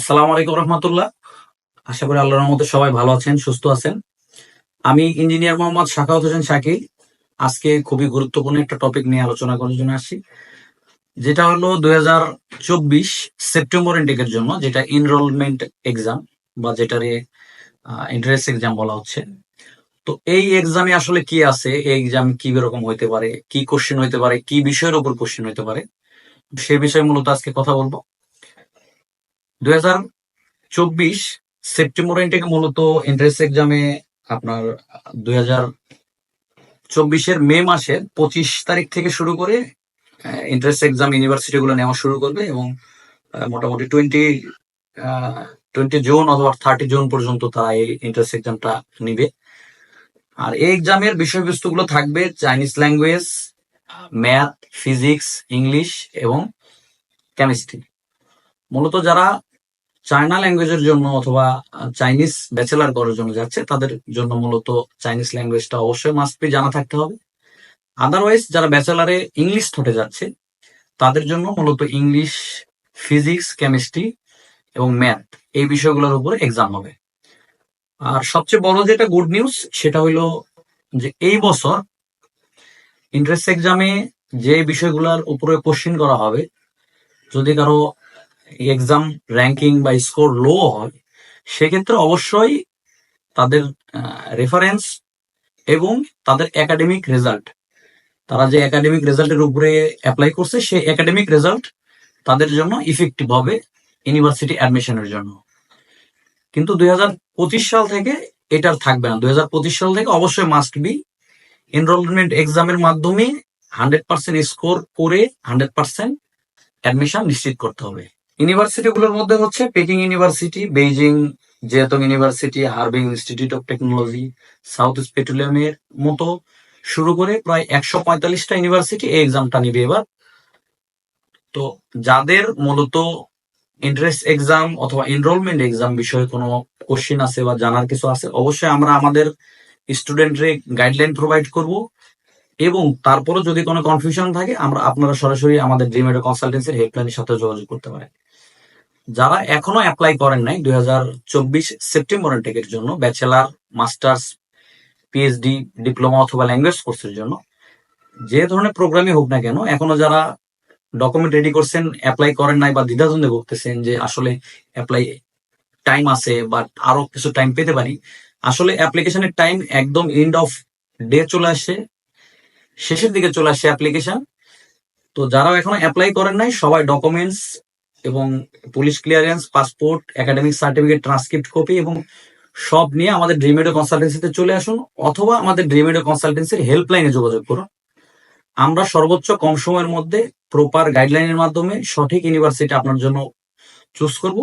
আসসালামু আলাইকুম রহমতুল্লাহ। আশা করি আল্লাহর মধ্যে সবাই ভালো আছেন, সুস্থ আছেন। আমি ইঞ্জিনিয়ার মোহাম্মদ শাখাউত হোসেন শাকিল। আজকে খুবই গুরুত্বপূর্ণ একটা টপিক নিয়ে আলোচনা করার জন্য আসছি। যেটা হলো দুই হাজার চব্বিশ সেপ্টেম্বর ইন্টেকের জন্য, যেটা এনরোলমেন্ট এক্সাম বা যেটারে এন্ট্রেন্স এক্সাম বলা হচ্ছে। তো এই এক্সামে আসলে কি আছে? এই এক্সাম কি রকম হইতে পারে? কি কোশ্চেন হইতে পারে? কি বিষয়ের উপর কোশ্চেন হইতে পারে? সে বিষয়ে মূলত আজকে কথা বলব। হাজার চব্বিশ সেপ্টেম্বর ইনটেকে মূলত এন্ট্রেন্স এক্সামে আপনার দুই হাজার চব্বিশের মে মাসের পঁচিশ তারিখ থেকে শুরু করে এন্ট্রেন্স এক্সাম ইউনিভার্সিটি গুলো নেওয়া শুরু করবে এবং মোটামুটি টোয়েন্টি টোয়েন্টি জুন অথবা থার্টি জুন পর্যন্ত তারা এই এন্ট্রেন্স এক্সামটা নিবে। আর এই এক্সামের বিষয়বস্তুগুলো থাকবে Chinese language math physics English এবং কেমিস্ট্রি মূলত যারা চায়না ল্যাঙ্গুয়েজের জন্য অথবা চাইনিজ ব্যাচেলার করার জন্য যাচ্ছে, তাদের জন্য মূলত চাইনিজ ল্যাঙ্গুয়েজটা অবশ্যই মাস্ট জানা থাকতে হবে। আদারওয়াইজ যারা ব্যাচেলারে ইংলিশ থটে যাচ্ছে, তাদের জন্য মূলত ইংলিশ ফিজিক্স কেমিস্ট্রি এবং ম্যাথ এই বিষয়গুলোর উপরে এক্সাম হবে। আর সবচেয়ে বড় যেটা গুড নিউজ সেটা হইল যে এই বছর ইন্টারেস্ট এক্সামে যে বিষয়গুলোর উপরে কোশ্চিন করা হবে, যদি কারও এক্সাম র্যাঙ্কিং বা স্কোর লো হয়, সেক্ষেত্রে অবশ্যই তাদের রেফারেন্স এবং তাদের একাডেমিক রেজাল্ট তারা যে একাডেমিক রেজাল্টের উপরে অ্যাপ্লাই করছে সেই একাডেমিক রেজাল্ট তাদের জন্য ইফেক্টিভ হবে ইউনিভার্সিটি অ্যাডমিশনের জন্য। কিন্তু দুই হাজার পঁচিশ সাল থেকে এটার থাকবে না। দুই হাজার পঁচিশ সাল থেকে অবশ্যই মাস্ট বি এনরোলমেন্ট এক্সামের মাধ্যমে হান্ড্রেড পার্সেন্ট স্কোর করে হান্ড্রেড পার্সেন্ট অ্যাডমিশন নিশ্চিত করতে হবে। ইউনিভার্সিটি গুলোর মধ্যে হচ্ছে Peking University Beijing Jiaotong University Harbin Institute of Technology South East পেট্রোলিয়ামের মতো শুরু করে প্রায় একশো পঁয়তাল্লিশটা ইউনিভার্সিটি এই এক্সামটা নিবে এবার। তো যাদের মূলত ইন্টারেস্ট এক্সাম অথবা এনরোলমেন্ট এক্সাম বিষয়ে কোনো কোশ্চিন আছে বা জানার কিছু আছে, অবশ্যই আমরা আমাদের স্টুডেন্টরে গাইডলাইন প্রোভাইড করব। এবং তারপরে যদি কোনো কনফিউশন থাকে, আমরা আপনারা সরাসরি আমাদের ড্রিমেডো কনসালটেন্সির হেল্পলাইনের সাথে যোগাযোগ করতে পারেন। যারা এখনও অ্যাপ্লাই করেন নাই, দুই হাজার চব্বিশ সেপ্টেম্বর টেকের জন্য ব্যাচেলার মাস্টার্স পিএইচডি ডিপ্লোমা অথবা ল্যাঙ্গুয়েজ কোর্সের জন্য, যে ধরনের প্রোগ্রামই হোক না কেন, এখনও যারা ডকুমেন্ট রেডি করছেন অ্যাপ্লাই করেন নাই বা দ্বিধাদ্বন্দ্বে ভুগতেছেন যে আসলে অ্যাপ্লাই টাইম আছে বা আরও কিছু টাইম পেতে পারি, আসলে অ্যাপ্লিকেশনের টাইম একদম এন্ড অফ ডে চলে আসে, শেষের দিকে চলে আসে অ্যাপ্লিকেশন তো যারা এখনও অ্যাপ্লাই করেন নাই, সবাই ডকুমেন্টস এবং police clearance passport academic certificate transcript copy এবং সব নিয়ে আমাদের ড্রিমেডো কনসালটেন্সিতে চলে আসুন অথবা আমাদের ড্রিমেডো কনসালটেন্সির হেল্পলাইনে যোগাযোগ করুন। আমরা সর্বোচ্চ কম সময়ের মধ্যে প্রপার গাইডলাইনের মাধ্যমে সঠিক ইউনিভার্সিটি আপনার জন্য চুজ করব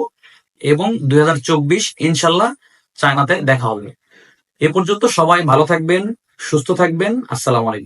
এবং দুই হাজার চব্বিশ ইনশাল্লাহ চায়নাতে দেখা হবে। এ পর্যন্ত সবাই ভালো থাকবেন, সুস্থ থাকবেন। আসসালামু আলাইকুম।